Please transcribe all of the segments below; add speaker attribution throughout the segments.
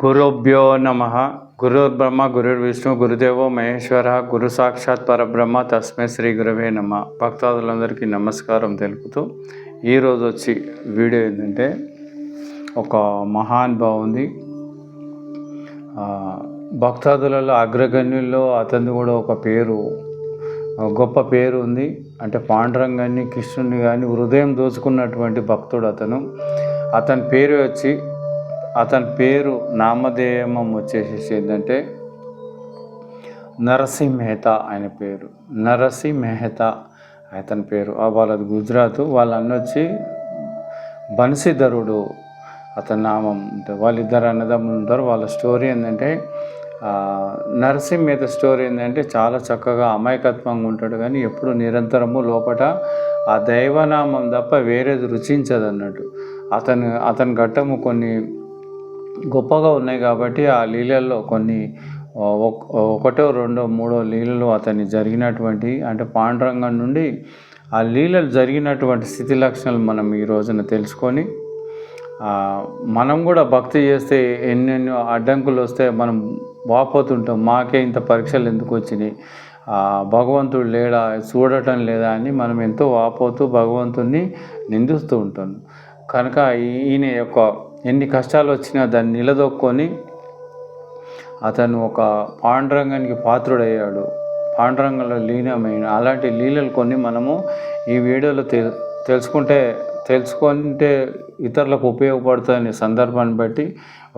Speaker 1: గురుభ్యో నమ గురు విష్ణు గురుదేవో మహేశ్వర గురు సాక్షాత్ పరబ్రహ్మ తస్మై శ్రీ గురువే నమ భక్తాదులందరికీ నమస్కారం తెలుపుతూ ఈరోజు వచ్చి వీడియో ఏంటంటే ఒక ఉంది భక్తాదులలో అగ్రగణ్యుల్లో అతని కూడా ఒక పేరు గొప్ప పేరు ఉంది అంటే కానీ కృష్ణుని కానీ హృదయం దోచుకున్నటువంటి భక్తుడు అతను అతని పేరు వచ్చి అతని పేరు నామధేయమం వచ్చేసేసి ఏంటంటే నరసింహ మెహత ఆయన పేరు నరసింహ మెహత అతని పేరు వాళ్ళది గుజరాత్ వాళ్ళ వచ్చి బన్సీధరుడు అతని నామం వాళ్ళిద్దరు అన్నదమ్ములు ఉంటారు వాళ్ళ స్టోరీ ఏంటంటే నరసింహ మీద స్టోరీ ఏంటంటే చాలా చక్కగా అమాయకత్వంగా ఉంటాడు కానీ ఎప్పుడు నిరంతరము లోపల ఆ దైవనామం తప్ప వేరేది రుచించదన్నట్టు అతను అతని ఘట్టము కొన్ని గొప్పగా ఉన్నాయి కాబట్టి ఆ లీలల్లో కొన్ని ఒకటో రెండో మూడో లీలలు అతని జరిగినటువంటి అంటే పాండురంగం నుండి ఆ లీలలు జరిగినటువంటి స్థితి లక్షణాలు మనం ఈ రోజున తెలుసుకొని మనం కూడా భక్తి చేస్తే ఎన్నెన్నో అడ్డంకులు వస్తే మనం వాపోతుంటాం మాకే ఇంత పరీక్షలు ఎందుకు వచ్చినాయి భగవంతుడు లేడా చూడటం లేదా అని మనం ఎంతో వాపోతూ భగవంతుణ్ణి నిందిస్తూ ఉంటాం కనుక ఈయన యొక్క ఎన్ని కష్టాలు వచ్చినా దాన్ని నిలదొక్కొని అతను ఒక పాండురంగానికి పాత్రుడయ్యాడు పాండురంగంలో లీనమైన అలాంటి లీలలు కొన్ని మనము ఈ వీడియోలో తె తెలుసుకుంటే తెలుసుకుంటే ఇతరులకు ఉపయోగపడుతుందనే సందర్భాన్ని బట్టి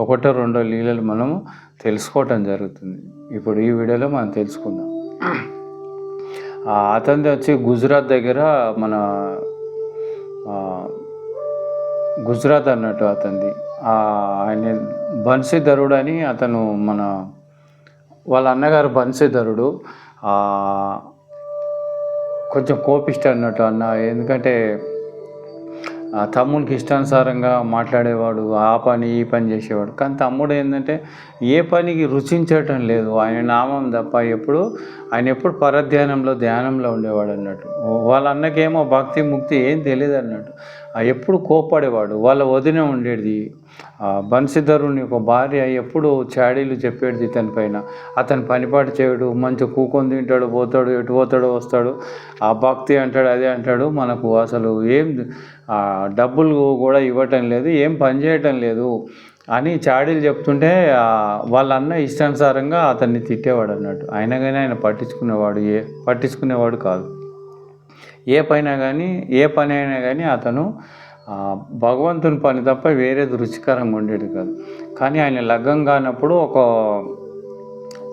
Speaker 1: ఒకటో రెండో లీలలు మనము తెలుసుకోవటం జరుగుతుంది ఇప్పుడు ఈ వీడియోలో మనం తెలుసుకుందాం అతనిది వచ్చి గుజరాత్ దగ్గర మన గుజరాత్ అన్నట్టు అతనిది ఆయన బన్సీధరుడు అని అతను మన వాళ్ళ అన్నగారు బన్సీధరుడు కొంచెం కోపిష్ట అన్నట్టు అన్న ఎందుకంటే తమ్మునికి ఇష్టానుసారంగా మాట్లాడేవాడు ఆ పని ఈ పని చేసేవాడు కానీ తమ్ముడు ఏంటంటే ఏ పనికి రుచించటం లేదు ఆయన నామం తప్ప ఎప్పుడు ఆయన ఎప్పుడు పరధ్యానంలో ధ్యానంలో ఉండేవాడు అన్నట్టు వాళ్ళ అన్నకేమో భక్తి ముక్తి ఏం తెలియదు అన్నట్టు ఎప్పుడు కోపాడేవాడు వాళ్ళ వదిన ఉండేది బంశీధరుని ఒక భార్య ఎప్పుడు చాడీలు చెప్పేది ఇతని పైన అతను పనిపాటు చేయడు మంచి కూకొని తింటాడు పోతాడు ఎటు పోతాడు వస్తాడు ఆ భక్తి అంటాడు అదే అంటాడు మనకు అసలు ఏం డబ్బులు కూడా ఇవ్వటం లేదు ఏం పని చేయటం లేదు అని చాడీలు చెప్తుంటే వాళ్ళన్న ఇష్టానుసారంగా అతన్ని తిట్టేవాడు అన్నట్టు అయినా కానీ ఆయన పట్టించుకునేవాడు ఏ పట్టించుకునేవాడు కాదు ఏ పైన కానీ ఏ పని అయినా కానీ అతను భగవంతుని పని తప్ప వేరేది రుచికరంగా ఉండేది కాదు కానీ ఆయన లగ్గం కానప్పుడు ఒక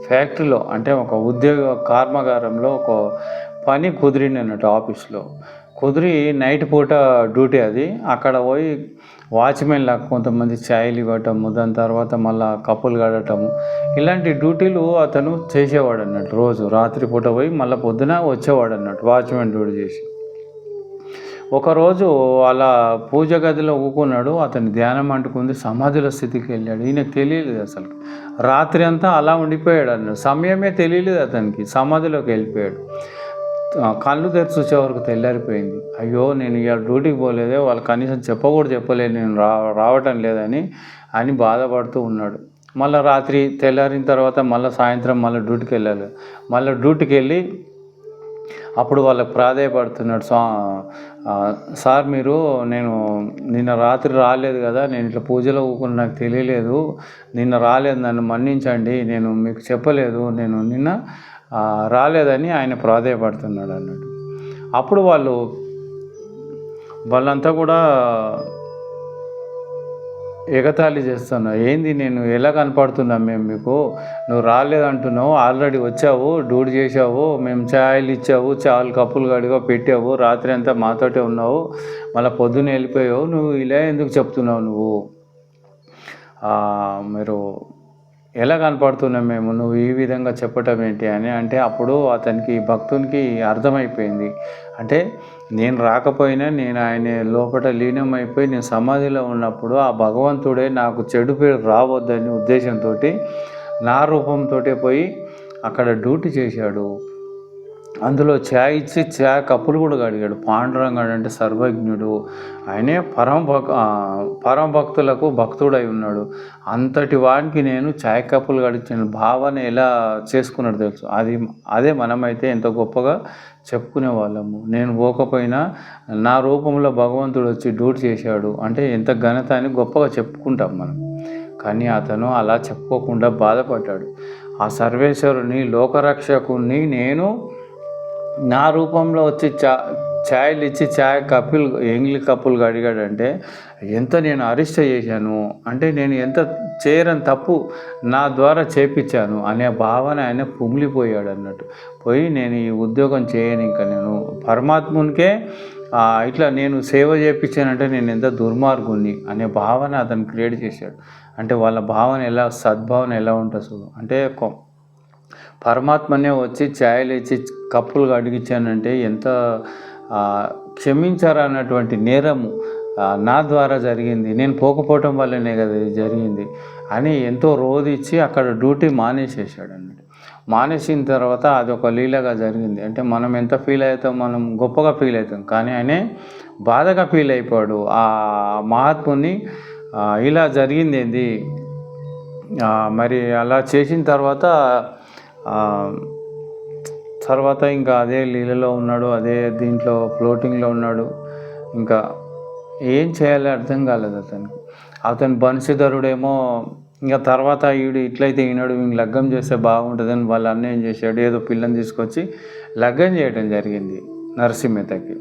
Speaker 1: ఫ్యాక్టరీలో అంటే ఒక ఉద్యోగ కర్మాగారంలో ఒక పని కుదిరింది అన్నట్టు ఆఫీస్లో కుదిరి నైట్ పూట డ్యూటీ అది అక్కడ పోయి వాచ్మెన్ లాగా కొంతమంది ఛాయలు ఇవ్వటము దాని తర్వాత మళ్ళీ కప్పులు కడటము ఇలాంటి డ్యూటీలు అతను చేసేవాడు అన్నట్టు రోజు రాత్రిపూట పోయి మళ్ళీ పొద్దున వచ్చేవాడు అన్నట్టు వాచ్మెన్ డ్యూటీ చేసి ఒకరోజు అలా పూజ గదిలో ఊకున్నాడు అతని ధ్యానం అంటుకుంది సమాధుల స్థితికి వెళ్ళాడు ఈయనకు తెలియలేదు అసలు రాత్రి అంతా అలా ఉండిపోయాడు అన్నాడు సమయమే తెలియలేదు అతనికి సమాధిలోకి వెళ్ళిపోయాడు కళ్ళు తెరిచి వచ్చే వరకు తెల్లారిపోయింది అయ్యో నేను ఇక డ్యూటీకి పోలేదే వాళ్ళు కనీసం చెప్పకూడదు చెప్పలేదు నేను రా రావటం లేదని అని బాధపడుతూ ఉన్నాడు మళ్ళీ రాత్రి తెల్లారిన తర్వాత మళ్ళీ సాయంత్రం మళ్ళీ డ్యూటీకి వెళ్ళాలి మళ్ళీ డ్యూటీకి వెళ్ళి అప్పుడు వాళ్ళకి ప్రాధాయపడుతున్నాడు సార్ మీరు నేను నిన్న రాత్రి రాలేదు కదా నేను ఇట్లా పూజలో ఊకుని నాకు తెలియలేదు నిన్న రాలేదు నన్ను మన్నించండి నేను మీకు చెప్పలేదు నేను నిన్న రాలేదని ఆయన ప్రాధాయపడుతున్నాడు అన్నాడు అప్పుడు వాళ్ళు వాళ్ళంతా కూడా ఎగతాళి చేస్తున్నావు ఏంది నేను ఎలా కనపడుతున్నా మేము మీకు నువ్వు రాలేదంటున్నావు ఆల్రెడీ వచ్చావు డూడ్ చేసావు మేము ఛాయలు ఇచ్చావు చాలు కప్పులు గడిగా పెట్టావు రాత్రి అంతా మాతోటే ఉన్నావు మళ్ళీ పొద్దున్న వెళ్ళిపోయావు నువ్వు ఇలా ఎందుకు చెప్తున్నావు నువ్వు మీరు ఎలా కనపడుతున్నాం మేము నువ్వు ఈ విధంగా చెప్పటం ఏంటి అని అంటే అప్పుడు అతనికి భక్తునికి అర్థమైపోయింది అంటే నేను రాకపోయినా నేను ఆయన లోపల లీనమైపోయి నేను సమాధిలో ఉన్నప్పుడు ఆ భగవంతుడే నాకు చెడు పేరు రావద్దని ఉద్దేశంతో నా రూపంతో పోయి అక్కడ డ్యూటీ చేశాడు అందులో చా ఇచ్చి చా కప్పులు కూడా అడిగాడు పాండురంగాడు అంటే సర్వజ్ఞుడు ఆయనే పరమ భక్ పరమ భక్తులకు భక్తుడై ఉన్నాడు అంతటి వాడికి నేను చాయ్ కప్పులు గడిచిన భావన ఎలా చేసుకున్నాడు తెలుసు అది అదే మనమైతే ఎంత గొప్పగా చెప్పుకునే వాళ్ళము నేను పోకపోయినా నా రూపంలో భగవంతుడు వచ్చి డ్యూటీ చేశాడు అంటే ఎంత ఘనత అని గొప్పగా చెప్పుకుంటాం మనం కానీ అతను అలా చెప్పుకోకుండా బాధపడ్డాడు ఆ సర్వేశ్వరుని లోకరక్షకుని నేను నా రూపంలో వచ్చి చా ఛాయలు ఇచ్చి ఛాయ్ కప్పులు ఎంగిలి కప్పులు అడిగాడంటే ఎంత నేను అరిష్ట చేశాను అంటే నేను ఎంత చేయరని తప్పు నా ద్వారా చేపించాను అనే భావన ఆయన పుమిలిపోయాడు అన్నట్టు పోయి నేను ఈ ఉద్యోగం చేయను ఇంకా నేను పరమాత్మునికే ఇట్లా నేను సేవ చేయించానంటే నేను ఎంత దుర్మార్గుని అనే భావన అతను క్రియేట్ చేశాడు అంటే వాళ్ళ భావన ఎలా సద్భావన ఎలా ఉంటుంది అంటే పరమాత్మనే వచ్చి ఛాయలు ఇచ్చి కప్పులుగా అడిగించానంటే ఎంత క్షమించారా అన్నటువంటి నేరము నా ద్వారా జరిగింది నేను పోకపోవటం వల్లనే కదా ఇది జరిగింది అని ఎంతో రోధిచ్చి అక్కడ డ్యూటీ మానేసేసాడు అన్నట్టు మానేసిన తర్వాత అది ఒక లీలగా జరిగింది అంటే మనం ఎంత ఫీల్ అవుతాం మనం గొప్పగా ఫీల్ అవుతాం కానీ ఆయన బాధగా ఫీల్ అయిపోయాడు ఆ మహాత్ముని ఇలా జరిగింది మరి అలా చేసిన తర్వాత తర్వాత ఇంకా అదే లీలలో ఉన్నాడు అదే దీంట్లో ఫ్లోటింగ్లో ఉన్నాడు ఇంకా ఏం చేయాలో అర్థం కాలేదు అతనికి అతను బన్సీధరుడేమో ఇంకా తర్వాత వీడు ఇట్లయితే ఈనాడు ఇంక లగ్గం చేస్తే బాగుంటుందని వాళ్ళు అన్యాయం చేశాడు ఏదో పిల్లని తీసుకొచ్చి లగ్గం చేయడం జరిగింది నరసింహతకి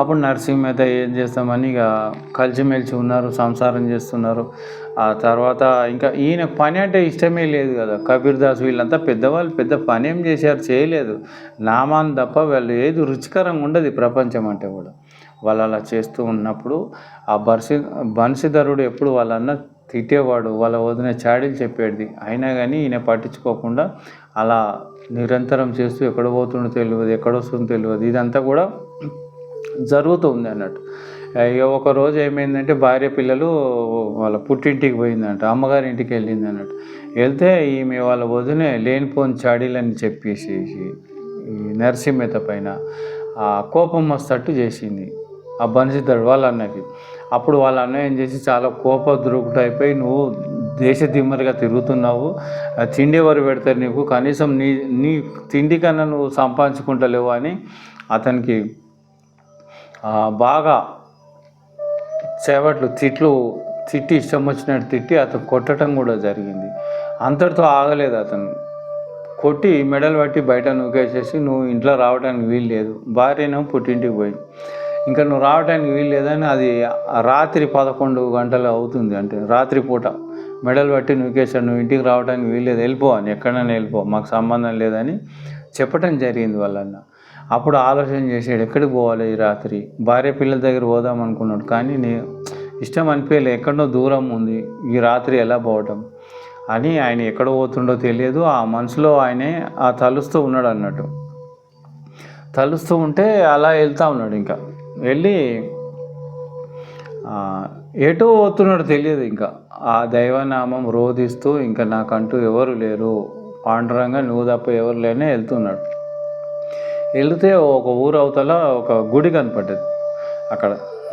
Speaker 1: అప్పుడు నర్సింగ్ మీద ఏం చేస్తామని ఇక కలిసిమెలిసి ఉన్నారు సంసారం చేస్తున్నారు ఆ తర్వాత ఇంకా ఈయన పని అంటే ఇష్టమే లేదు కదా కబీర్ దాస్ వీళ్ళంతా పెద్దవాళ్ళు పెద్ద పని ఏం చేశారు చేయలేదు నామాన్ని తప్ప వాళ్ళు ఏది రుచికరంగా ఉండదు ప్రపంచం అంటే కూడా వాళ్ళు అలా చేస్తూ ఉన్నప్పుడు ఆ బర్సి బన్సీధరుడు ఎప్పుడు వాళ్ళన్న తిట్టేవాడు వాళ్ళ వదిన చాడీలు చెప్పేది అయినా కానీ ఈయన పట్టించుకోకుండా అలా నిరంతరం చేస్తూ ఎక్కడ పోతుండో తెలియదు ఎక్కడొస్తుందో తెలియదు ఇదంతా కూడా జరుగుతుంది అన్నట్టు ఒక రోజు ఏమైందంటే భార్య పిల్లలు వాళ్ళ పుట్టింటికి పోయిందంట అమ్మగారి ఇంటికి వెళ్ళింది అన్నట్టు వెళ్తే ఈమె వాళ్ళ వదిలే లేనిపోని చాడీలని చెప్పేసి నరసింహత పైన ఆ కోపం వస్తట్టు చేసింది ఆ బనిసిద్దడు వాళ్ళ అన్నకి అప్పుడు వాళ్ళ అన్న ఏం చేసి చాలా కోప దృకుడు అయిపోయి నువ్వు దేశ దిమ్మరిగా తిరుగుతున్నావు తిండి ఎవరు పెడతారు నీకు కనీసం నీ నీ తిండి కన్నా నువ్వు సంపాదించుకుంటలేవు అని అతనికి బాగా చేపట్లు తిట్లు తిట్టి ఇష్టం వచ్చినట్టు తిట్టి అతను కొట్టడం కూడా జరిగింది అంతటితో ఆగలేదు అతను కొట్టి మెడలు పట్టి బయట నూకేసేసి నువ్వు ఇంట్లో రావడానికి వీలు లేదు భార్యను పుట్టింటికి పోయింది ఇంకా నువ్వు రావడానికి వీలు లేదని అది రాత్రి పదకొండు గంటలు అవుతుంది అంటే రాత్రి పూట మెడలు పట్టి నూకేశాడు నువ్వు ఇంటికి రావడానికి వీలు లేదు వెళ్ళిపో అని ఎక్కడైనా వెళ్ళిపో మాకు సంబంధం లేదని చెప్పడం జరిగింది వాళ్ళన్న అప్పుడు ఆలోచన చేసాడు ఎక్కడికి పోవాలి ఈ రాత్రి భార్య పిల్లల దగ్గర పోదాం అనుకున్నాడు కానీ నేను ఇష్టం అనిపించలే ఎక్కడో దూరం ఉంది ఈ రాత్రి ఎలా పోవటం అని ఆయన ఎక్కడ పోతుండో తెలియదు ఆ మనసులో ఆయనే ఆ తలుస్తూ ఉన్నాడు అన్నట్టు తలుస్తూ ఉంటే అలా వెళ్తూ ఉన్నాడు ఇంకా వెళ్ళి ఎటో పోతున్నాడు తెలియదు ఇంకా ఆ దైవనామం రోధిస్తూ ఇంకా నాకంటూ ఎవరు లేరు పాండురంగా నువ్వు తప్ప ఎవరు లేనే వెళ్తున్నాడు వెళితే ఒక ఊరు అవతల ఒక గుడి కనపడ్డది అక్కడ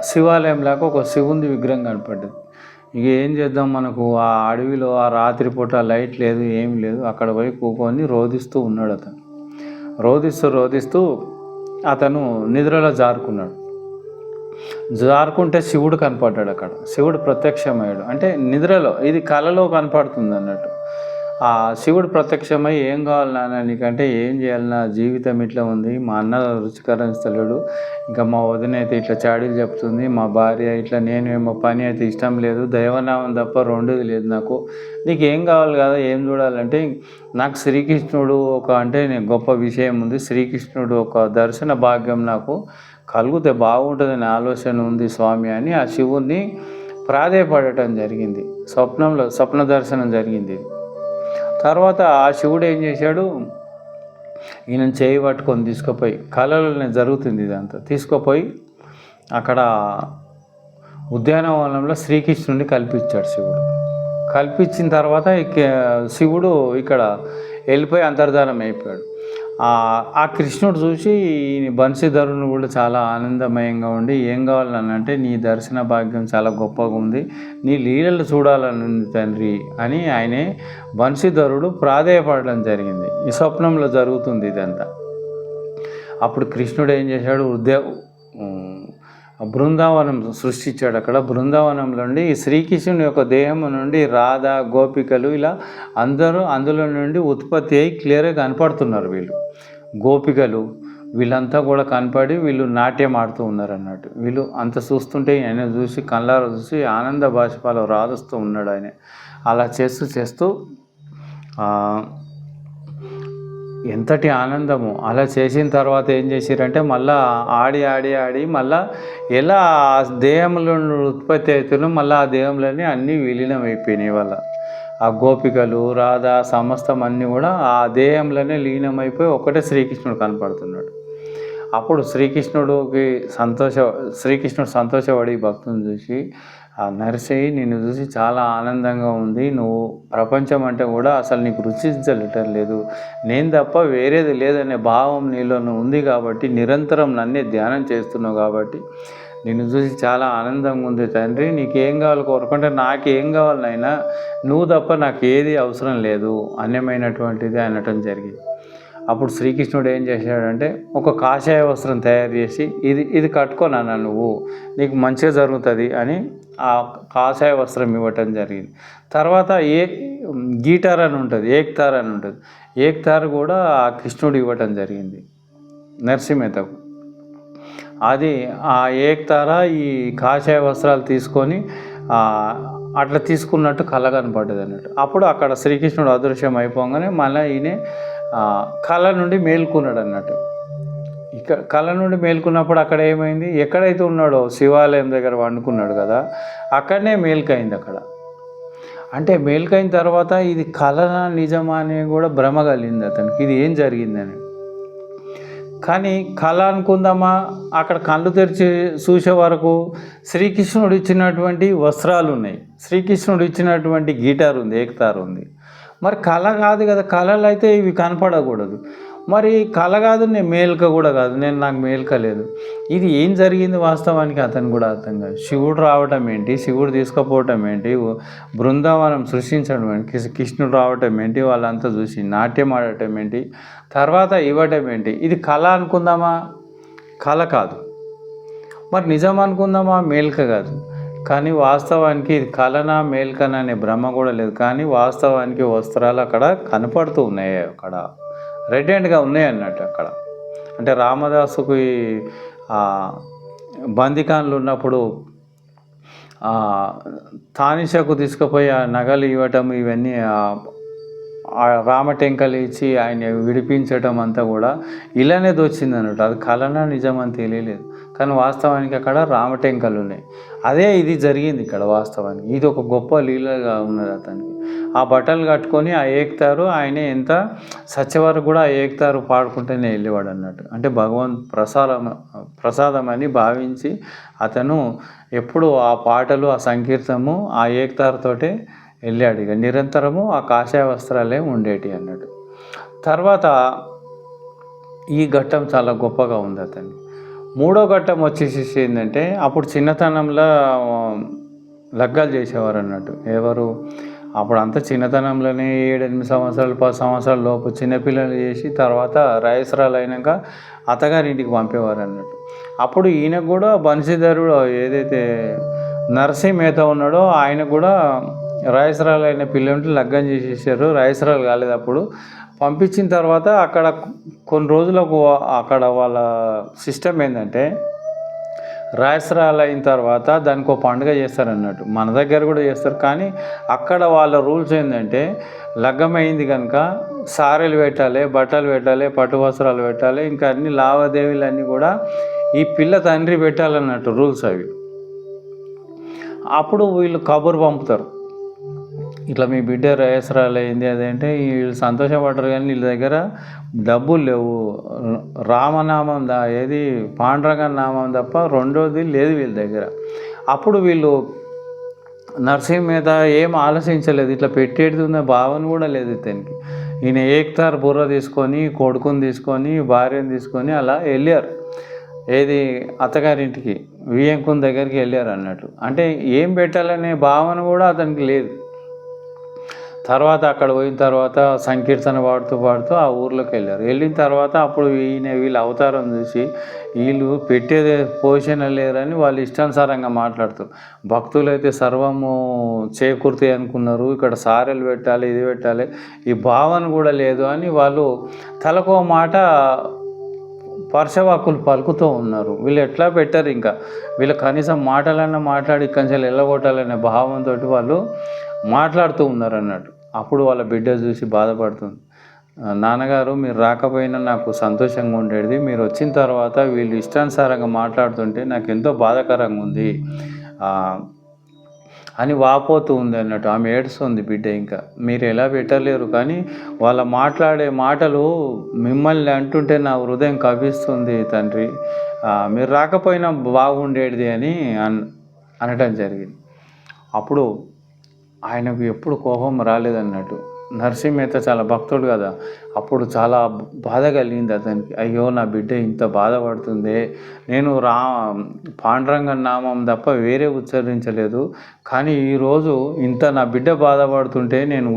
Speaker 1: శివాలయం లేక ఒక శివుంది విగ్రహం కనపడ్డది ఇక ఏం చేద్దాం మనకు ఆ అడవిలో ఆ రాత్రిపూట లైట్ లేదు ఏం లేదు అక్కడ పోయి కూకొని రోధిస్తూ ఉన్నాడు అతను రోధిస్తూ రోధిస్తూ అతను నిద్రలో జారుకున్నాడు జారుకుంటే శివుడు కనపడ్డాడు అక్కడ శివుడు ప్రత్యక్షమయ్యాడు అంటే నిద్రలో ఇది కళలో కనపడుతుంది అన్నట్టు ఆ శివుడు ప్రత్యక్షమై ఏం కావాలి నాన్న నీకంటే ఏం చేయాలి నా జీవితం ఇట్లా ఉంది మా అన్న స్థలుడు ఇంకా మా వదిన అయితే ఇట్లా చాడీలు చెప్తుంది మా భార్య ఇట్లా నేను ఏమో పని అయితే ఇష్టం లేదు దైవనామం తప్ప రెండోది లేదు నాకు నీకు ఏం కావాలి కదా ఏం చూడాలంటే నాకు శ్రీకృష్ణుడు ఒక అంటే నేను గొప్ప విషయం ఉంది శ్రీకృష్ణుడు ఒక దర్శన భాగ్యం నాకు కలిగితే బాగుంటుందని ఆలోచన ఉంది స్వామి అని ఆ శివుణ్ణి ప్రాధేయపడటం జరిగింది స్వప్నంలో స్వప్న దర్శనం జరిగింది తర్వాత ఆ శివుడు ఏం చేశాడు ఈయన చేయి పట్టుకొని తీసుకుపోయి కళలోనే జరుగుతుంది ఇదంతా తీసుకుపోయి అక్కడ ఉద్యానవనంలో శ్రీకృష్ణుని కల్పించాడు శివుడు కల్పించిన తర్వాత శివుడు ఇక్కడ వెళ్ళిపోయి అంతర్ధానం అయిపోయాడు ఆ కృష్ణుడు చూసి బన్సీధరుని కూడా చాలా ఆనందమయంగా ఉండి ఏం కావాలని అంటే నీ దర్శన భాగ్యం చాలా గొప్పగా ఉంది నీ లీలలు చూడాలని తండ్రి అని ఆయనే బన్సీధరుడు ప్రాధేయపడడం జరిగింది ఈ స్వప్నంలో జరుగుతుంది ఇదంతా అప్పుడు కృష్ణుడు ఏం చేశాడు ఉద్దే బృందావనం సృష్టించాడు అక్కడ బృందావనంలో నుండి శ్రీకృష్ణుని యొక్క దేహం నుండి రాధ గోపికలు ఇలా అందరూ అందులో నుండి ఉత్పత్తి అయి క్లియర్గా కనపడుతున్నారు వీళ్ళు గోపికలు వీళ్ళంతా కూడా కనపడి వీళ్ళు నాట్యం ఆడుతూ ఉన్నారు అన్నట్టు వీళ్ళు అంత చూస్తుంటే ఆయన చూసి కళ్ళారు చూసి ఆనంద బాష్పాలు రాలుస్తూ ఉన్నాడు ఆయన అలా చేస్తూ చేస్తూ ఎంతటి ఆనందము అలా చేసిన తర్వాత ఏం చేసిరంటే మళ్ళా ఆడి ఆడి ఆడి మళ్ళా ఎలా ఆ దేహంలో ఉత్పత్తి అవుతున్నో మళ్ళీ ఆ దేహంలోనే అన్నీ విలీనం అయిపోయినాయి వాళ్ళ ఆ గోపికలు రాధ సమస్తం అన్నీ కూడా ఆ దేహంలోనే లీనమైపోయి ఒకటే శ్రీకృష్ణుడు కనపడుతున్నాడు అప్పుడు శ్రీకృష్ణుడికి సంతోష శ్రీకృష్ణుడు సంతోషపడి భక్తుని చూసి ఆ నరసయ్య నిన్ను చూసి చాలా ఆనందంగా ఉంది నువ్వు ప్రపంచం అంటే కూడా అసలు నీకు రుచించలేటం లేదు నేను తప్ప వేరేది లేదనే భావం నీలోనూ ఉంది కాబట్టి నిరంతరం నన్నే ధ్యానం చేస్తున్నావు కాబట్టి నిన్ను చూసి చాలా ఆనందంగా ఉంది తండ్రి నీకేం కావాలి కోరుకుంటే నాకేం కావాలి నాయన నువ్వు తప్ప నాకు ఏది అవసరం లేదు అన్యమైనటువంటిది అనటం జరిగింది అప్పుడు శ్రీకృష్ణుడు ఏం చేశాడంటే ఒక కాషాయ వస్త్రం తయారు చేసి ఇది ఇది కట్టుకోనన్నా నువ్వు నీకు మంచిగా జరుగుతుంది అని ఆ కాషాయ వస్త్రం ఇవ్వటం జరిగింది తర్వాత ఏ గీటార్ అని ఉంటుంది ఏక్తార్ అని ఉంటుంది ఏక్తార్ కూడా ఆ కృష్ణుడు ఇవ్వటం జరిగింది నరసింహతకు అది ఆ ఏక్తార ఈ కాషాయ వస్త్రాలు తీసుకొని అట్లా తీసుకున్నట్టు కళ కనపడ్డది అన్నట్టు అప్పుడు అక్కడ శ్రీకృష్ణుడు అదృశ్యం అయిపోగానే మళ్ళీ ఈయన కళ నుండి మేల్కున్నాడు అన్నట్టు ఇక కళ నుండి మేల్కున్నప్పుడు అక్కడ ఏమైంది ఎక్కడైతే ఉన్నాడో శివాలయం దగ్గర వండుకున్నాడు కదా అక్కడనే మేల్కైంది అక్కడ అంటే మేల్కైన తర్వాత ఇది కళన నిజమా అని కూడా భ్రమ కలిగింది అతనికి ఇది ఏం జరిగిందని కానీ కళ అనుకుందామా అక్కడ కళ్ళు తెరిచి చూసే వరకు శ్రీకృష్ణుడు ఇచ్చినటువంటి వస్త్రాలు ఉన్నాయి శ్రీకృష్ణుడు ఇచ్చినటువంటి గీటార్ ఉంది ఏకతారు ఉంది మరి కళ కాదు కదా కళలు అయితే ఇవి కనపడకూడదు మరి కళ కాదు నేను మేల్క కూడా కాదు నేను నాకు మేల్క లేదు ఇది ఏం జరిగింది వాస్తవానికి అతను కూడా అర్థం కాదు శివుడు రావటం ఏంటి శివుడు తీసుకుపోవటం ఏంటి బృందావనం సృష్టించడం ఏంటి కృష్ణుడు రావటం ఏంటి వాళ్ళంతా చూసి నాట్యం ఆడటం ఏంటి తర్వాత ఇవ్వటం ఏంటి ఇది కళ అనుకుందామా కళ కాదు మరి నిజం అనుకుందామా మేల్క కాదు కానీ వాస్తవానికి ఇది కళనా మేల్కన అనే భ్రమ కూడా లేదు కానీ వాస్తవానికి వస్త్రాలు అక్కడ కనపడుతూ ఉన్నాయి అక్కడ రెడ్ హ్యాండ్గా ఉన్నాయి అన్నట్టు అక్కడ అంటే రామదాసుకు బందికాన్లు ఉన్నప్పుడు తానిషకు తీసుకుపోయి ఆ నగలు ఇవ్వటం ఇవన్నీ రామటెంకలు ఇచ్చి ఆయన విడిపించడం అంతా కూడా ఇలానే దొచ్చింది అన్నట్టు అది కలన నిజం అని తెలియలేదు కానీ వాస్తవానికి అక్కడ రామటెంకలు ఉన్నాయి అదే ఇది జరిగింది ఇక్కడ వాస్తవానికి ఇది ఒక గొప్ప లీలగా ఉన్నది అతనికి ఆ బట్టలు కట్టుకొని ఆ ఏక్తారు ఆయన ఎంత సత్యవారు కూడా ఆ ఏక్తారు పాడుకుంటేనే వెళ్ళేవాడు అన్నట్టు అంటే భగవాన్ ప్రసాదం ప్రసాదం అని భావించి అతను ఎప్పుడు ఆ పాటలు ఆ సంకీర్తము ఆ ఏక్తారుతోటే వెళ్ళాడు ఇక నిరంతరము ఆ కాషాయ వస్త్రాలే ఉండేటి అన్నాడు తర్వాత ఈ ఘట్టం చాలా గొప్పగా ఉంది అతన్ని మూడో ఘట్టం వచ్చేసేసి ఏంటంటే అప్పుడు చిన్నతనంలో లగ్గాలు చేసేవారు అన్నట్టు ఎవరు అప్పుడు అంతా చిన్నతనంలోనే ఏడెనిమిది సంవత్సరాలు పది సంవత్సరాల లోపు చిన్నపిల్లలు చేసి తర్వాత రాయసరాలు అయినాక అతగారి ఇంటికి పంపేవారు అన్నట్టు అప్పుడు ఈయన కూడా బన్సీధరుడు ఏదైతే నర్సీ మేత ఉన్నాడో ఆయన కూడా రాయసరాలు అయిన పిల్లలు లగ్గం చేసేసారు రాయసరాలు కాలేదు అప్పుడు పంపించిన తర్వాత అక్కడ కొన్ని రోజులకు అక్కడ వాళ్ళ సిస్టమ్ ఏంటంటే రాయసరాలు అయిన తర్వాత దానికి ఒక పండుగ చేస్తారన్నట్టు మన దగ్గర కూడా చేస్తారు కానీ అక్కడ వాళ్ళ రూల్స్ ఏంటంటే లగ్గమైంది కనుక సారీలు పెట్టాలి బట్టలు పెట్టాలి పట్టు వస్త్రాలు పెట్టాలి ఇంకా అన్ని లావాదేవీలన్నీ కూడా ఈ పిల్ల తండ్రి పెట్టాలన్నట్టు రూల్స్ అవి అప్పుడు వీళ్ళు కబురు పంపుతారు ఇట్లా మీ బిడ్డ రేసరాలు అయింది అదేంటే వీళ్ళు సంతోషపడరు కానీ వీళ్ళ దగ్గర డబ్బులు లేవు రామనామం దా ఏది పాండ్రగ నామం తప్ప రెండోది లేదు వీళ్ళ దగ్గర అప్పుడు వీళ్ళు నర్సింగ్ మీద ఏం ఆలోచించలేదు ఇట్లా పెట్టేది ఉన్న భావన కూడా లేదు ఇతనికి ఈయన ఏక్తార్ బుర్ర తీసుకొని కొడుకుని తీసుకొని భార్యను తీసుకొని అలా వెళ్ళారు ఏది అత్తగారింటికి వియంకుని దగ్గరికి వెళ్ళారు అన్నట్టు అంటే ఏం పెట్టాలనే భావన కూడా అతనికి లేదు తర్వాత అక్కడ పోయిన తర్వాత సంకీర్తన పాడుతూ పాడుతూ ఆ ఊర్లోకి వెళ్ళారు వెళ్ళిన తర్వాత అప్పుడు ఈయన వీళ్ళు అవతారం చూసి వీళ్ళు పెట్టేదే పోషణ లేరని వాళ్ళు ఇష్టానుసారంగా మాట్లాడుతారు భక్తులు అయితే సర్వము చేకూర్తి అనుకున్నారు ఇక్కడ సారెలు పెట్టాలి ఇది పెట్టాలి ఈ భావన కూడా లేదు అని వాళ్ళు తలకో మాట పర్షవాకులు పలుకుతూ ఉన్నారు వీళ్ళు ఎట్లా పెట్టారు ఇంకా వీళ్ళు కనీసం మాటలన్నా మాట్లాడి ఇక్కడి వెళ్ళగొట్టాలనే భావంతో వాళ్ళు మాట్లాడుతూ ఉన్నారు అన్నట్టు అప్పుడు వాళ్ళ బిడ్డ చూసి బాధపడుతుంది నాన్నగారు మీరు రాకపోయినా నాకు సంతోషంగా ఉండేది మీరు వచ్చిన తర్వాత వీళ్ళు ఇష్టానుసారంగా మాట్లాడుతుంటే నాకు ఎంతో బాధాకరంగా ఉంది అని వాపోతూ ఉంది అన్నట్టు ఆమె ఏడుస్తుంది బిడ్డ ఇంకా మీరు ఎలా పెట్టలేరు కానీ వాళ్ళ మాట్లాడే మాటలు మిమ్మల్ని అంటుంటే నా హృదయం కవిస్తుంది తండ్రి మీరు రాకపోయినా బాగుండేది అని అనటం జరిగింది అప్పుడు ఆయనకు ఎప్పుడు కోపం రాలేదన్నట్టు నరసింహేత చాలా భక్తుడు కదా అప్పుడు చాలా బాధ కలిగింది అతనికి అయ్యో నా బిడ్డ ఇంత బాధపడుతుంది నేను రా పాండురంగ నామం తప్ప వేరే ఉచ్చరించలేదు కానీ ఈరోజు ఇంత నా బిడ్డ బాధపడుతుంటే నేను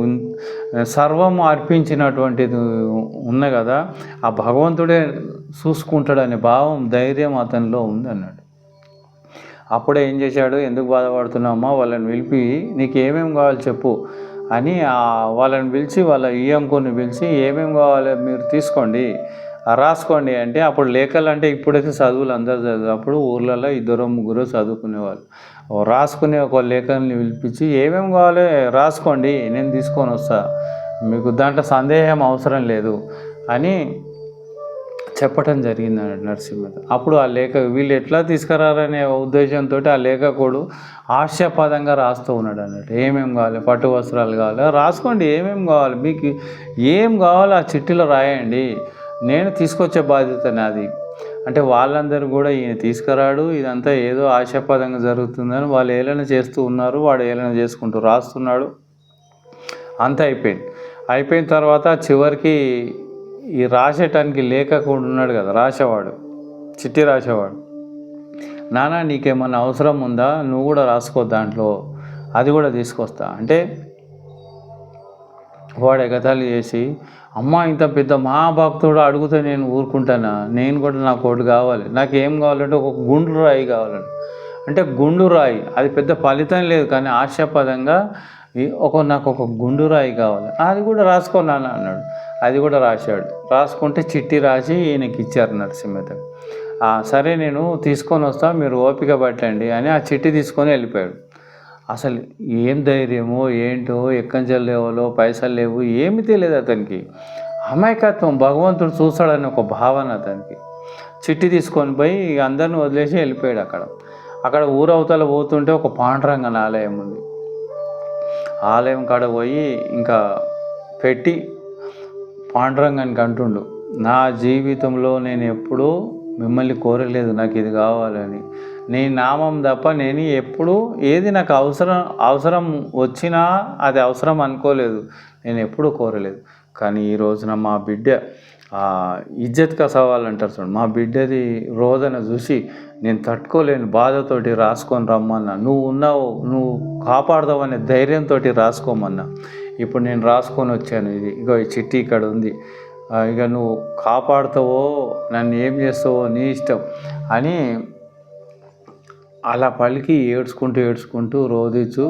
Speaker 1: సర్వం అర్పించినటువంటిది ఉన్న కదా ఆ భగవంతుడే చూసుకుంటాడనే భావం ధైర్యం అతనిలో అన్నాడు అప్పుడే ఏం చేశాడు ఎందుకు బాధపడుతున్నామా వాళ్ళని పిలిపి నీకు ఏమేమి కావాలి చెప్పు అని వాళ్ళని పిలిచి వాళ్ళ ఈఎంకోని పిలిచి ఏమేమి కావాలి మీరు తీసుకోండి రాసుకోండి అంటే అప్పుడు లేఖలు అంటే ఇప్పుడైతే చదువులు అందరు చదువు అప్పుడు ఊర్లలో ఇద్దరు ముగ్గురు చదువుకునేవాళ్ళు రాసుకునే ఒక లేఖల్ని పిలిపించి ఏమేమి కావాలి రాసుకోండి నేను తీసుకొని వస్తా మీకు దాంట్లో సందేహం అవసరం లేదు అని చెప్పడం జరిగింది అన్నాడు నరసింహ అప్పుడు ఆ లేఖ వీళ్ళు ఎట్లా తీసుకురారనే ఉద్దేశంతో ఆ లేఖకుడు ఆశాపాదంగా రాస్తూ ఉన్నాడు అన్నట్టు ఏమేమి కావాలి పట్టు వస్త్రాలు కావాలి రాసుకోండి ఏమేమి కావాలి మీకు ఏం కావాలి ఆ చిట్టిలో రాయండి నేను తీసుకొచ్చే బాధ్యత నాది అంటే వాళ్ళందరూ కూడా ఈయన తీసుకురాడు ఇదంతా ఏదో ఆశాపాదంగా జరుగుతుందని వాళ్ళు ఏలన చేస్తూ ఉన్నారు వాడు ఏలన చేసుకుంటూ రాస్తున్నాడు అంత అయిపోయింది అయిపోయిన తర్వాత చివరికి ఈ రాసేటానికి లేకకుండా ఉన్నాడు కదా రాసేవాడు చిట్టి రాసేవాడు నానా నీకేమన్నా అవసరం ఉందా నువ్వు కూడా రాసుకో దాంట్లో అది కూడా తీసుకొస్తా అంటే వాడు ఎగతాలు చేసి అమ్మ ఇంత పెద్ద మహాభక్తుడు అడుగుతే నేను ఊరుకుంటానా నేను కూడా నాకు ఒకటి కావాలి నాకు ఏం కావాలంటే ఒక గుండు రాయి కావాలండి అంటే గుండు రాయి అది పెద్ద ఫలితం లేదు కానీ ఆశాపదంగా ఒక నాకు ఒక గుండురాయి రాయి కావాలి అది కూడా రాసుకున్నాను అన్నాడు అది కూడా రాశాడు రాసుకుంటే చిట్టి రాసి ఈయనకి ఇచ్చారు నరసింహత సరే నేను తీసుకొని వస్తా మీరు ఓపిక పట్టండి అని ఆ చిట్టి తీసుకొని వెళ్ళిపోయాడు అసలు ఏం ధైర్యమో ఏంటో ఎక్కంజలు లేవలో పైసలు లేవు ఏమీ తెలియదు అతనికి అమాయకత్వం భగవంతుడు చూస్తాడని ఒక భావన అతనికి చిట్టి తీసుకొని పోయి అందరిని వదిలేసి వెళ్ళిపోయాడు అక్కడ అక్కడ ఊరవతల పోతుంటే ఒక పాండురంగన ఆలయం ఉంది ఆలయం కాడ పోయి ఇంకా పెట్టి పాండురంగాని అంటుండు నా జీవితంలో నేను ఎప్పుడూ మిమ్మల్ని కోరలేదు నాకు ఇది కావాలని నీ నామం తప్ప నేను ఎప్పుడు ఏది నాకు అవసరం అవసరం వచ్చినా అది అవసరం అనుకోలేదు నేను ఎప్పుడూ కోరలేదు కానీ ఈ రోజున మా బిడ్డ ఇజ్జత్గా సవాల్ అంటారు చూడండి మా బిడ్డది రోజన చూసి నేను తట్టుకోలేని బాధతోటి రాసుకొని రమ్మన్నా నువ్వు ఉన్నావు నువ్వు కాపాడదావనే ధైర్యంతో రాసుకోమన్నా ఇప్పుడు నేను రాసుకొని వచ్చాను ఇది ఇగో ఈ చిట్టి ఇక్కడ ఉంది ఇక నువ్వు కాపాడుతావో నన్ను ఏం చేస్తావో నీ ఇష్టం అని అలా పలికి ఏడ్చుకుంటూ ఏడ్చుకుంటూ రోధించు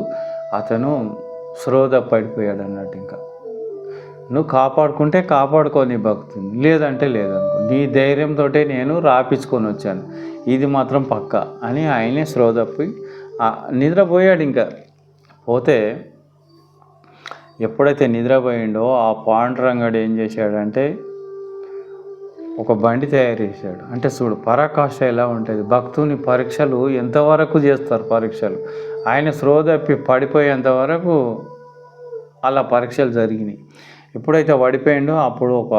Speaker 1: అతను శ్రోధ పడిపోయాడు అన్నట్టు ఇంకా నువ్వు కాపాడుకుంటే నీ భక్తుని లేదంటే లేదనుకో నీ ధైర్యంతో నేను రాపించుకొని వచ్చాను ఇది మాత్రం పక్క అని ఆయనే శ్రోదప్పి నిద్రపోయాడు ఇంకా పోతే ఎప్పుడైతే నిద్రపోయిండో ఆ పాండురంగడు ఏం చేశాడంటే ఒక బండి తయారు చేశాడు అంటే చూడు పరాకాష్ట ఎలా ఉంటుంది భక్తుని పరీక్షలు ఎంతవరకు చేస్తారు పరీక్షలు ఆయన శ్రోదప్పి పడిపోయేంత వరకు అలా పరీక్షలు జరిగినాయి ఎప్పుడైతే పడిపోయిండో అప్పుడు ఒక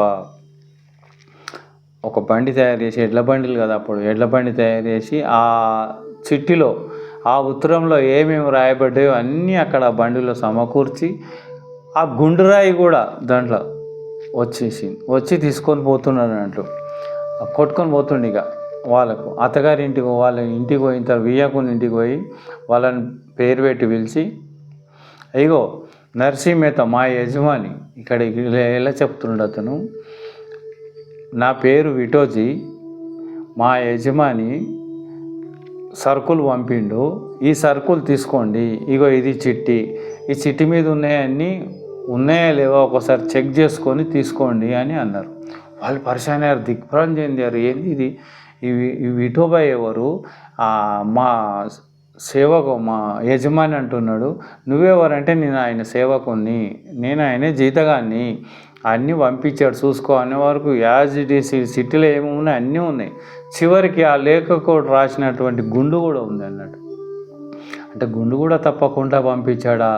Speaker 1: ఒక బండి తయారు చేసి ఎడ్ల బండిలు కదా అప్పుడు ఎడ్ల బండి తయారు చేసి ఆ చిట్టిలో ఆ ఉత్తరంలో ఏమేమి రాయబడ్డాయో అన్నీ అక్కడ బండిలో సమకూర్చి ఆ గుండురాయి కూడా దాంట్లో వచ్చేసింది వచ్చి తీసుకొని పోతున్నాడు అంటు కొట్టుకొని పోతుండే ఇక వాళ్ళకు అత్తగారి ఇంటికి వాళ్ళ ఇంటికి పోయిన తర్వాత వియ్యకుని ఇంటికి పోయి వాళ్ళని పేరు పెట్టి పిలిచి అయ్యో నరసింహేత మా యజమాని ఇక్కడ ఎలా చెప్తుండ అతను నా పేరు విటోజీ మా యజమాని సర్కులు పంపిండు ఈ సర్కుల్ తీసుకోండి ఇగో ఇది చిట్టి ఈ చిట్టి మీద ఉన్నాయన్నీ ఉన్నాయా లేవా ఒకసారి చెక్ చేసుకొని తీసుకోండి అని అన్నారు వాళ్ళు పరిశాన్ అయ్యారు దిగ్భ్రాంతి చెందారు ఏంది ఇది ఇవి విఠోబాయ్ ఎవరు మా సేవకు మా యజమాని అంటున్నాడు నువ్వెవరంటే నేను ఆయన సేవకుని నేను ఆయనే జీతగాన్ని అన్నీ పంపించాడు చూసుకో అనే వరకు యాజ్ ఇట్ ఈస్ సిటీలో ఉన్నాయి అన్నీ ఉన్నాయి చివరికి ఆ కూడా రాసినటువంటి గుండు కూడా ఉంది అన్నట్టు అంటే గుండు కూడా తప్పకుండా పంపించాడా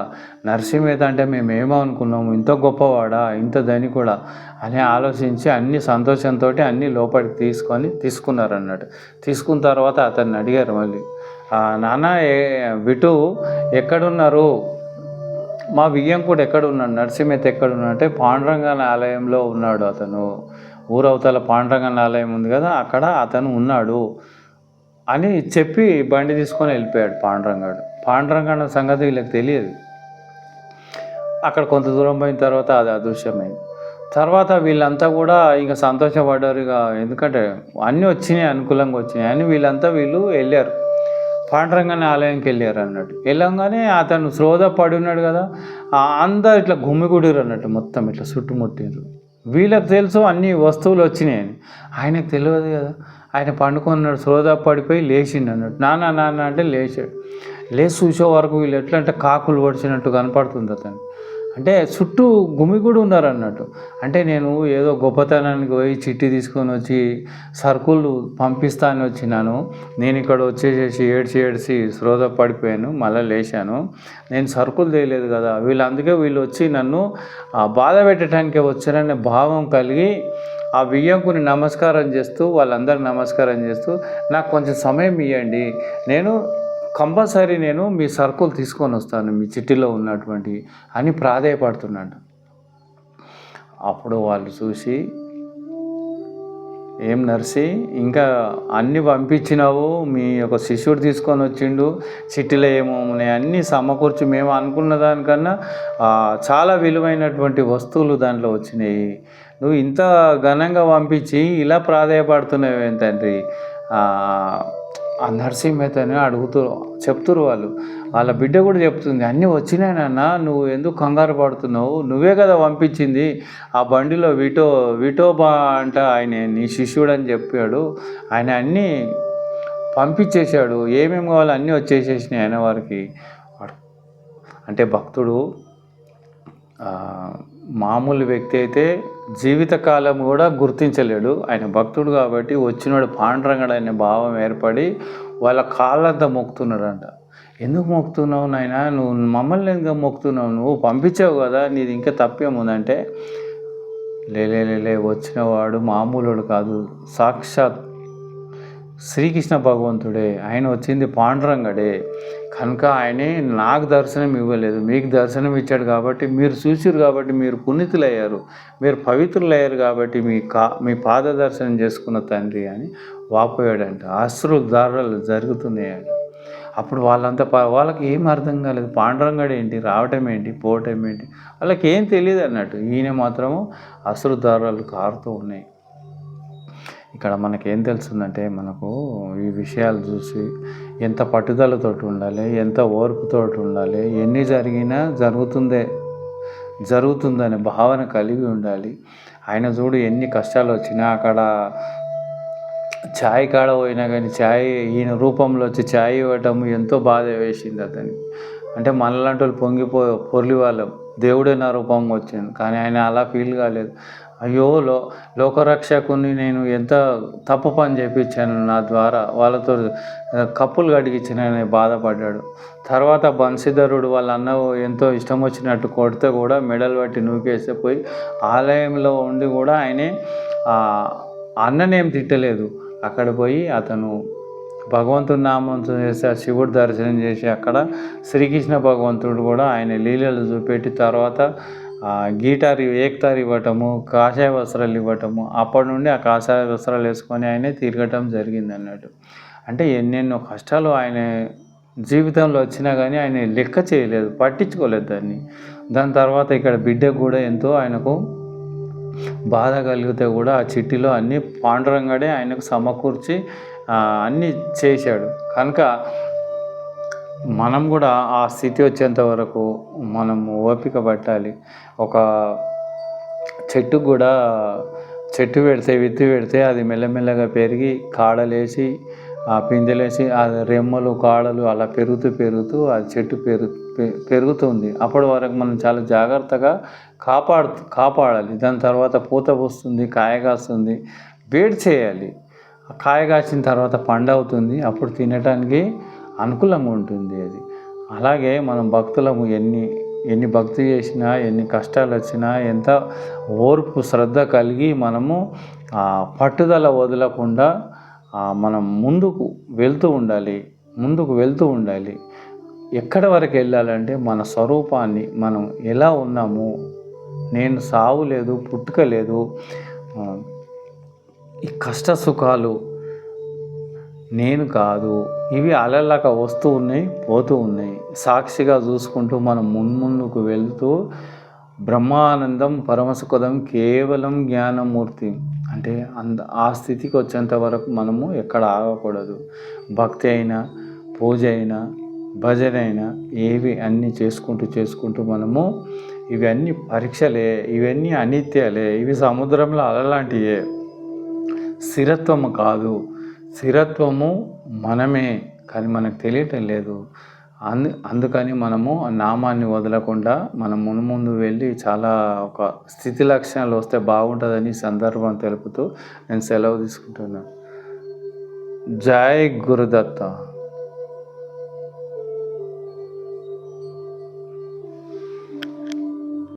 Speaker 1: నరసింహేత అంటే మేము ఏమనుకున్నాము ఇంత గొప్పవాడా ఇంత కూడా అని ఆలోచించి అన్ని సంతోషంతో అన్ని లోపలికి తీసుకొని తీసుకున్నారు అన్నట్టు తీసుకున్న తర్వాత అతన్ని అడిగారు మళ్ళీ నాన్న విటు ఎక్కడున్నారు మా కూడా ఎక్కడున్నాడు నరసింహత ఎక్కడున్నాడు అంటే పాండురంగన ఆలయంలో ఉన్నాడు అతను ఊరవతల పాండురంగన ఆలయం ఉంది కదా అక్కడ అతను ఉన్నాడు అని చెప్పి బండి తీసుకొని వెళ్ళిపోయాడు పాండురంగాడు పాండురంగన సంగతి వీళ్ళకి తెలియదు అక్కడ కొంత దూరం పోయిన తర్వాత అది అదృశ్యమైంది తర్వాత వీళ్ళంతా కూడా ఇంకా సంతోషపడ్డారు ఇక ఎందుకంటే అన్నీ వచ్చినాయి అనుకూలంగా వచ్చినాయి అని వీళ్ళంతా వీళ్ళు వెళ్ళారు పాండరంగానే ఆలయంకి వెళ్ళారు అన్నట్టు వెళ్ళంగానే అతను శ్రోధ పడి ఉన్నాడు కదా అందరు ఇట్లా గుమ్మిగూడారు అన్నట్టు మొత్తం ఇట్లా చుట్టుముట్టిండ్రు వీళ్ళకి తెలుసు అన్ని వస్తువులు వచ్చినాయని ఆయనకు తెలియదు కదా ఆయన పండుకున్నాడు శ్రోధ పడిపోయి లేచిండు అన్నట్టు నాన్న నాన్న అంటే లేచాడు లేచి చూసే వరకు వీళ్ళు ఎట్లా అంటే కాకులు పడిచినట్టు కనపడుతుంది అతను అంటే చుట్టూ గుమిగూడి ఉన్నారు అన్నట్టు అంటే నేను ఏదో గొప్పతనానికి పోయి చిట్టి తీసుకొని వచ్చి సర్కులు పంపిస్తాను వచ్చినాను నేను ఇక్కడ వచ్చేసేసి ఏడ్చి ఏడ్చి శ్రోత పడిపోయాను మళ్ళీ లేచాను నేను సర్కులు తేయలేదు కదా వీళ్ళందుకే వీళ్ళు వచ్చి నన్ను బాధ పెట్టడానికే వచ్చారనే భావం కలిగి ఆ బియ్యంకుని నమస్కారం చేస్తూ వాళ్ళందరికి నమస్కారం చేస్తూ నాకు కొంచెం సమయం ఇవ్వండి నేను కంపల్సరీ నేను మీ సర్కులు తీసుకొని వస్తాను మీ చిట్టిలో ఉన్నటువంటి అని ప్రాధాయపడుతున్నాడు అప్పుడు వాళ్ళు చూసి ఏం నర్సి ఇంకా అన్నీ పంపించినావు మీ యొక్క శిష్యుడు తీసుకొని వచ్చిండు చిట్టిలో ఏమో అన్నీ సమకూర్చి మేము అనుకున్న దానికన్నా చాలా విలువైనటువంటి వస్తువులు దాంట్లో వచ్చినాయి నువ్వు ఇంత ఘనంగా పంపించి ఇలా ప్రాధాయపడుతున్నావు ఏంటండ్రి ఆ నర్సింగ్ మెహతాని అడుగుతూ చెప్తురు వాళ్ళు వాళ్ళ బిడ్డ కూడా చెప్తుంది అన్నీ వచ్చినాయనన్నా నువ్వు ఎందుకు కంగారు పడుతున్నావు నువ్వే కదా పంపించింది ఆ బండిలో విటో విటోబా అంట ఆయన నీ శిష్యుడు అని చెప్పాడు ఆయన అన్నీ పంపించేశాడు ఏమేమి కావాలో అన్నీ వచ్చేసేసినాయి ఆయన వారికి అంటే భక్తుడు మామూలు వ్యక్తి అయితే జీవితకాలం కూడా గుర్తించలేడు ఆయన భక్తుడు కాబట్టి వచ్చినాడు పాండురంగడు అనే భావం ఏర్పడి వాళ్ళ కాళ్ళంతా మొక్కుతున్నాడంట ఎందుకు మొక్కుతున్నావు నాయన నువ్వు మమ్మల్ని ఎందుకు మొక్కుతున్నావు నువ్వు పంపించావు కదా నీది ఇంకా తప్పేముందంటే లేలే లేలే వచ్చినవాడు మామూలుడు కాదు సాక్షాత్ శ్రీకృష్ణ భగవంతుడే ఆయన వచ్చింది పాండురంగడే కనుక ఆయనే నాకు దర్శనం ఇవ్వలేదు మీకు దర్శనం ఇచ్చాడు కాబట్టి మీరు చూసారు కాబట్టి మీరు పునీతులయ్యారు మీరు పవిత్రులయ్యారు కాబట్టి మీ కా మీ పాద దర్శనం చేసుకున్న తండ్రి అని వాపోయాడంట అశ్రు దారులు జరుగుతున్నాయంట అప్పుడు వాళ్ళంతా వాళ్ళకి ఏం అర్థం కాలేదు పాండురంగడు ఏంటి రావటం ఏంటి పోవటం ఏంటి వాళ్ళకి ఏం తెలియదు అన్నట్టు ఈయన మాత్రము అసలు దారాలు కారుతూ ఉన్నాయి ఇక్కడ మనకి ఏం తెలుస్తుందంటే మనకు ఈ విషయాలు చూసి ఎంత పట్టుదలతో ఉండాలి ఎంత ఓర్పుతో ఉండాలి ఎన్ని జరిగినా జరుగుతుందే జరుగుతుందనే భావన కలిగి ఉండాలి ఆయన చూడు ఎన్ని కష్టాలు వచ్చినా అక్కడ ఛాయ్ కాడ పోయినా కానీ ఛాయ్ ఈయన రూపంలో వచ్చి ఛాయ్ ఇవ్వటం ఎంతో బాధ వేసింది అతనికి అంటే మనలాంటి వాళ్ళు పొంగిపో పొర్లి వాళ్ళం దేవుడే నా రూపంగా వచ్చింది కానీ ఆయన అలా ఫీల్ కాలేదు అయ్యో లో లోకరక్షకుని నేను ఎంత తప్పు పని చేయించాను నా ద్వారా వాళ్ళతో కప్పులు కడిగించినని బాధపడ్డాడు తర్వాత బంశీధరుడు వాళ్ళ అన్న ఎంతో ఇష్టం వచ్చినట్టు కొడితే కూడా మెడలు పట్టి నూకేస్తే పోయి ఆలయంలో ఉండి కూడా ఆయనే అన్ననేం తిట్టలేదు అక్కడ పోయి అతను భగవంతుడి నామంతో చేసి ఆ శివుడు దర్శనం చేసి అక్కడ శ్రీకృష్ణ భగవంతుడు కూడా ఆయన లీలలు చూపెట్టి తర్వాత గీటార్ ఏక్తార్ ఇవ్వటము కాషాయ వస్త్రాలు ఇవ్వటము అప్పటి నుండి ఆ కాషాయ వస్త్రాలు వేసుకొని ఆయనే తిరగటం జరిగింది అన్నట్టు అంటే ఎన్నెన్నో కష్టాలు ఆయన జీవితంలో వచ్చినా కానీ ఆయన లెక్క చేయలేదు పట్టించుకోలేదు దాన్ని దాని తర్వాత ఇక్కడ బిడ్డకు కూడా ఎంతో ఆయనకు బాధ కలిగితే కూడా ఆ చిట్టిలో అన్నీ పాండురంగడే ఆయనకు సమకూర్చి అన్నీ చేశాడు కనుక మనం కూడా ఆ స్థితి వచ్చేంత వరకు మనం ఓపిక పట్టాలి ఒక చెట్టు కూడా చెట్టు పెడితే విత్తు పెడితే అది మెల్లమెల్లగా పెరిగి కాడలేసి ఆ పిందెలేసి ఆ రెమ్మలు కాడలు అలా పెరుగుతూ పెరుగుతూ ఆ చెట్టు పెరు పెరుగుతుంది అప్పటి వరకు మనం చాలా జాగ్రత్తగా కాపాడు కాపాడాలి దాని తర్వాత పూత పూస్తుంది కాయ కాస్తుంది వేడి చేయాలి కాయ కాసిన తర్వాత పండు అవుతుంది అప్పుడు తినడానికి అనుకూలంగా ఉంటుంది అది అలాగే మనం భక్తులము ఎన్ని ఎన్ని భక్తి చేసినా ఎన్ని కష్టాలు వచ్చినా ఎంత ఓర్పు శ్రద్ధ కలిగి మనము పట్టుదల వదలకుండా మనం ముందుకు వెళ్తూ ఉండాలి ముందుకు వెళ్తూ ఉండాలి ఎక్కడి వరకు వెళ్ళాలంటే మన స్వరూపాన్ని మనం ఎలా ఉన్నాము నేను సావు లేదు పుట్టుక లేదు ఈ కష్ట సుఖాలు నేను కాదు ఇవి అలలాగా వస్తూ ఉన్నాయి పోతూ ఉన్నాయి సాక్షిగా చూసుకుంటూ మనం మున్ముందుకు వెళ్తూ బ్రహ్మానందం పరమసుఖదం కేవలం జ్ఞానమూర్తి అంటే అంద ఆ స్థితికి వచ్చేంత వరకు మనము ఎక్కడ ఆగకూడదు భక్తి అయినా పూజ అయినా భజన అయినా ఏవి అన్నీ చేసుకుంటూ చేసుకుంటూ మనము ఇవన్నీ పరీక్షలే ఇవన్నీ అనిత్యాలే ఇవి సముద్రంలో అలలాంటివే స్థిరత్వం కాదు స్థిరత్వము మనమే కానీ మనకు తెలియటం లేదు అందు అందుకని మనము నామాన్ని వదలకుండా మనం మునుముందు వెళ్ళి చాలా ఒక స్థితి లక్షణాలు వస్తే బాగుంటుందని సందర్భం తెలుపుతూ నేను సెలవు తీసుకుంటున్నాను జై గురుదత్త